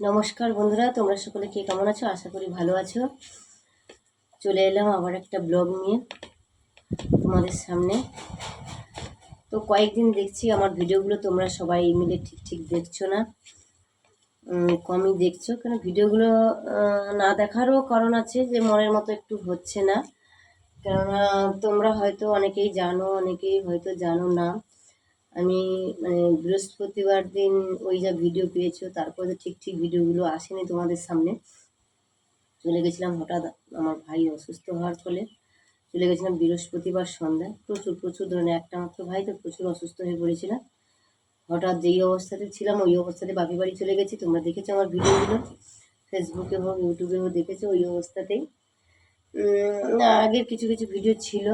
নমস্কার বন্ধুরা, তোমরা সকলে কে কেমন আছো? আশা করি ভালো আছো। চলে এলাম আবার একটা ব্লগ নিয়ে তোমাদের সামনে। তো কয়েকদিন দেখছি আমার ভিডিওগুলো তোমরা সবাই মিলে ঠিক ঠিক দেখছ না। কমই দেখছ, কেন ভিডিওগুলো না দেখারও কারণ আছে যে মনের মতো একটু হচ্ছে না। কেননা তোমরা হয়তো অনেকেই জানো, অনেকেই হয়তো জানো না। আমি মানে বৃহস্পতিবার দিন ওই যা ভিডিও পেয়েছ, তারপরে তো ঠিক ঠিক ভিডিওগুলো আসেনি তোমাদের সামনে। চলে গেছিলাম হঠাৎ আমার ভাই অসুস্থ হওয়ার ফলে। চলে গেছিলাম বৃহস্পতিবার সন্ধ্যায় প্রচুর প্রচুর ধরনের একটা মাত্র ভাই তো প্রচুর অসুস্থ হয়ে পড়েছিলাম হঠাৎ যেই অবস্থাতে ছিলাম, ওই অবস্থাতে বাপি বাড়ি চলে গেছি। তোমরা দেখেছ আমার ভিডিওগুলো ফেসবুকে হোক ইউটিউবে হোক, দেখেছ ওই অবস্থাতেই। আগের কিছু কিছু ভিডিও ছিল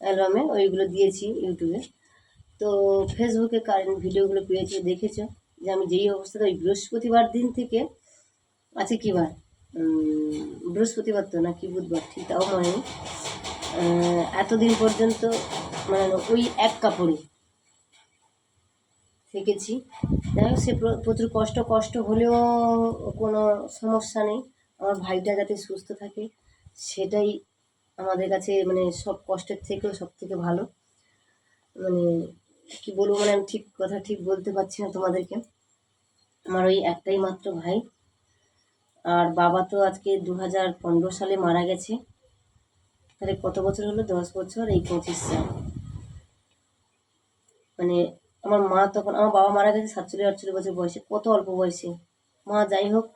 অ্যালবামে, ওইগুলো দিয়েছি ইউটিউবে। তো ফেসবুকে কারেন্ট ভিডিওগুলো পেয়েছ, দেখেছ? যে আমি যেই অবস্থাতে ওই বৃহস্পতিবার দিন থেকে আছে কি বার? বৃহস্পতিবার তো না কি বুধবার, ঠিক তাও মনে এতদিন পর্যন্ত মানে ওই এক কাপড়ে থেকেছি। যাই হোক, সে প্রচুর কষ্ট কষ্ট হলেও কোনো সমস্যা নেই। আমার ভাইটা যাতে সুস্থ থাকে, সেটাই আমাদের কাছে মানে সব কষ্টের থেকেও সব থেকে ভালো। মানে কি বলব মানে আমি ঠিক কথা ঠিক বলতে পারছি না তোমাদেরকে। আমার ওই একটাই মাত্র ভাই। আর বাবা তো আজকে দু হাজার পনেরো সালে মারা গেছে। তাহলে কত বছর হলো? দশ বছর? এই পঁচিশ সাল। মানে আমার মা তখন, আমার বাবা মারা গেছে সাতচল্লিশ, আটচল্লিশ বছর বয়সে, কত অল্প বয়সে। মা যাই হোক,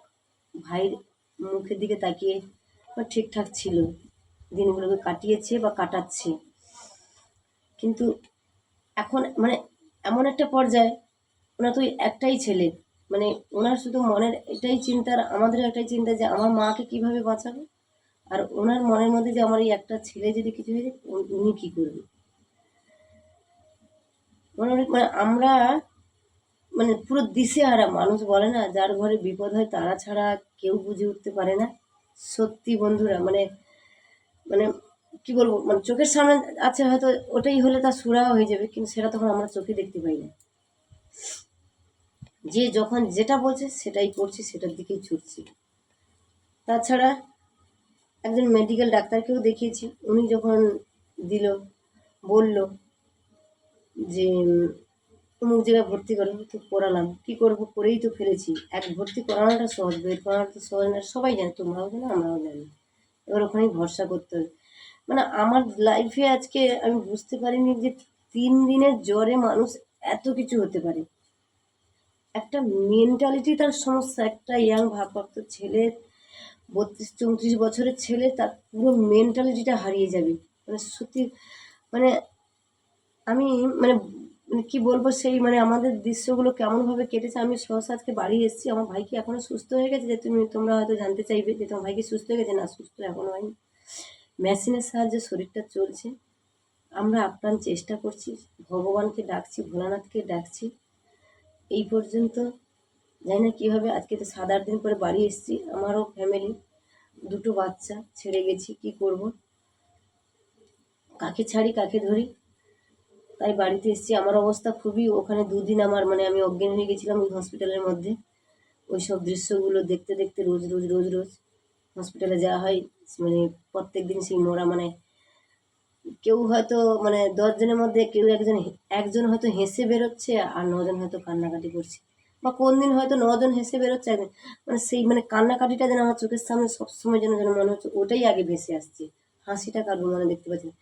ভাইয়ের মুখের দিকে তাকিয়ে ঠিকঠাক ছিল। দিনগুলোকে কাটিয়েছে বা কাটাচ্ছে। কিন্তু এখন মানে এমন একটা পর্যায়ে ওনার তো একটাই ছেলে। মানে ওনার শুধু মনের এটাই চিন্তার আমাদের একটাই চিন্তা যে আমার মাকে কীভাবে বাঁচাবো? আর ওনার মনের মধ্যে যে আমার এই একটা ছেলে যদি কিছু হয়ে যায় উনি কী করবে? মানে মানে আমরা মানে পুরো দিশে দিশেহারা মানুষ বলে না, যার ঘরে বিপদ হয় তারা ছাড়া কেউ বুঝে উঠতে পারে না। সত্যি বন্ধুরা মানে মানে কি বলব মানে চোখের সামনে আছে হয়তো, ওটাই হলে তার সুরাহা হয়ে যাবে, কিন্তু সেটা তখন আমরা চোখে দেখতে পাই না। যে যখন যেটা বলছে সেটাই করছি, সেটার দিকেই ছুটছি। তাছাড়া একজন মেডিকেল ডাক্তারকেও দেখিয়েছি, উনি যখন দিল, বলল যে, অমুক জায়গায় ভর্তি করো, তো করালাম, কী করব, করেই তো ফেলেছি। এক ভর্তি করানোটা সহজ, বের করানোটা সহজ না, সবাই জানে, তোমরাও জানো, আমরাও জানি। এবার ওখানেই ভরসা করতে হবে। মানে আমার লাইফে আজকে আমি বুঝতে পারিনি যে তিন দিনের জ্বরে মানুষ এত কিছু হতে পারে। একটা মেন্টালিটি তার সমস্যা, একটা ইয়াং ভাবপ্রাপ্ত ছেলে, বত্রিশ, চৌত্রিশ বছরের ছেলে, তার পুরো মেন্টালিটিটা হারিয়ে যাবে। মানে সত্যি মানে আমি মানে মানে কি বলব, সেই মানে আমাদের দৃশ্যগুলো কেমনভাবে কেটেছে, আমি সহসা আজকে বাড়ি এসেছি, আমার ভাই কি এখনও সুস্থ হয়ে গেছে? যে তুমি, তোমরা হয়তো জানতে চাইবে যে তোমার ভাই কি সুস্থ হয়ে গেছে? না, সুস্থ এখনও হয়নি। মেশিনের সাহায্যে শরীরটা চলছে। আমরা আপ্রাণ চেষ্টা করছি, ভগবানকে ডাকছি, ভোলানাথকে ডাকছি। এই পর্যন্ত জানি না কীভাবে আজকে তো সাত আট দিন পরে বাড়ি এসেছি, আমারও ফ্যামিলি দুটো বাচ্চা, ছেড়ে গেছি, কি করব? কাকে ছাড়ি, কাকে ধরি? তাই বাড়িতে এসেছি। আমার অবস্থা খুবই, ওখানে দুদিন আমার মানে আমি অজ্ঞান হয়ে গেছিলাম ওই হসপিটালের মধ্যে। ওই সব দৃশ্যগুলো দেখতে দেখতে রোজ রোজ রোজ রোজ। হসপিটালে যাওয়া হয়। মানে প্রত্যেক দিন সেই মোরা মানে কেউ হয়তো মানে দশজনের মধ্যে কেউ একজন একজন হয়তো হেসে বেরোচ্ছে আর নজন হয়তো কান্নাকাটি করছে। বা কোন দিন হয়তো নজন হেসে বেরোচ্ছে একদিন মানে সেই মানে কান্নাকাটিটা যেন আমার চোখের সামনে সবসময় যেন যেন মনে হচ্ছে ওটাই আগে ভেসে আসছে। হাসিটা কারোর মনে দেখতে পাচ্ছি না।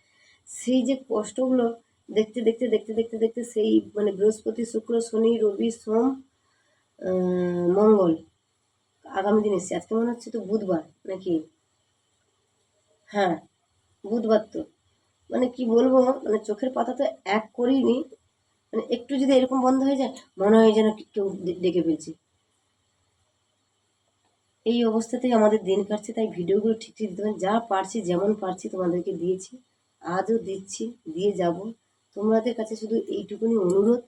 সেই যে কষ্টগুলো দেখতে দেখতে দেখতে দেখতে দেখতে সেই মানে বৃহস্পতি, শুক্র, শনি, রবি, সোম মঙ্গল আগামী দিন এসছে। আজকে মনে হচ্ছে তো বুধবার নাকি? হ্যাঁ বুধবার তো। মানে কি বলব মানে চোখের পাতা তো এক করিনি মানে একটু যদি এরকম বন্ধ হয়ে যায়, মনে হয় যেন কেউ ডেকে ফেলছে। এই অবস্থাতেই আমাদের দিন কাটছে, তাই ভিডিওগুলো ঠিক ঠিক দিতে যা পারছি, যেমন পারছি তোমাদেরকে দিয়েছি। আজও দিচ্ছি, দিয়ে যাব। তোমাদের কাছে শুধু এইটুকুনি অনুরোধ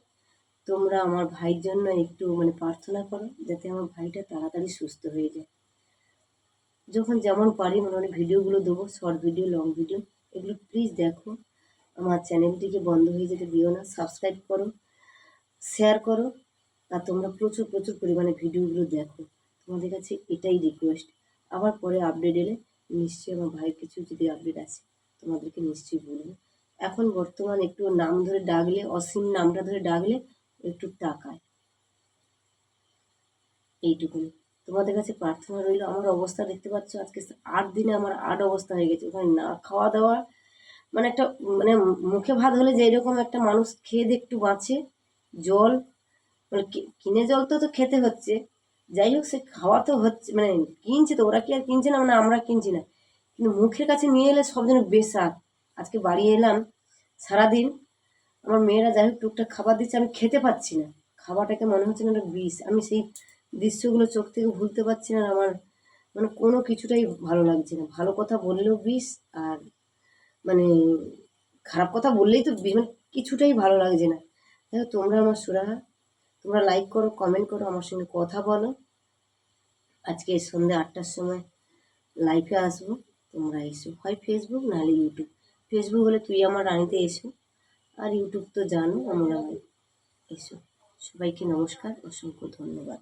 তোমরা আমার ভাইয়ের জন্য একটু মানে প্রার্থনা করো যাতে আমার ভাইটা তাড়াতাড়ি সুস্থ হয়ে যায়। যখন যেমন পারি মনে হয় ভিডিওগুলো দেবো শর্ট ভিডিও লং ভিডিও এগুলো প্লিজ দেখো। আমার চ্যানেলটিকে বন্ধ হয়ে যেতে দিও না সাবস্ক্রাইব করো শেয়ার করো, আর তোমরা প্রচুর প্রচুর পরিমাণে ভিডিওগুলো দেখো। তোমাদের কাছে এটাই রিকোয়েস্ট আবার পরে আপডেট এলে নিশ্চয়ই আমার ভাইয়ের কিছু যদি আপডেট আছে তোমাদেরকে নিশ্চয়ই বলব। এখন বর্তমান একটু নাম ধরে ডাকলে, অসীম নামটা ধরে ডাকলে একটু টাকায় এইটুকুনি তোমাদের কাছে প্রার্থনা রইল, আমার অবস্থা দেখতে পাচ্ছ, আজকে আট দিনে আমার আট অবস্থা হয়ে গেছে। ওখানে না খাওয়া দাওয়া মানে একটা মানে মুখে ভাত হলে যে এরকম একটা মানুষ খেয়ে দিয়ে একটু বাঁচে, জল মানে কিনে জল তো তো খেতে হচ্ছে। যাই হোক, সে খাওয়া তো হচ্ছে মানে কিনছে তো, ওরা কি আর কিনছে না মানে আমরা কিনছি না। কিন্তু মুখের কাছে নিয়ে এলে সব যেন আজকে বাড়ি এলাম সারাদিন আমার মেয়েরা যাই হোক টুকটাক খাবার দিচ্ছে, আমি খেতে পাচ্ছি না। খাবারটাকে মনে হচ্ছে না একটা বিষ। আমি সেই দৃশ্যগুলো চোখ থেকে ভুলতে পারছি না আমার মানে কোনো কিছুটাই ভালো লাগছে না। ভালো কথা বললেও বিষ আর মানে খারাপ কথা বললেই তো বি- মানে কিছুটাই ভালো লাগছে না। দেখো তোমরা আমার সুরাহা, তোমরা লাইক করো কমেন্ট করো, আমার সঙ্গে কথা বলো। আজকে সন্ধ্যে আটটার সময় লাইভে আসব। তোমরা এসো। হয় ফেসবুক নাহলে ইউটিউব ফেসবুক হলে তুই আমার রানিতে এসো। আর ইউটিউব তো জানো আমরা এসো সবাইকে নমস্কার অসংখ্য ধন্যবাদ।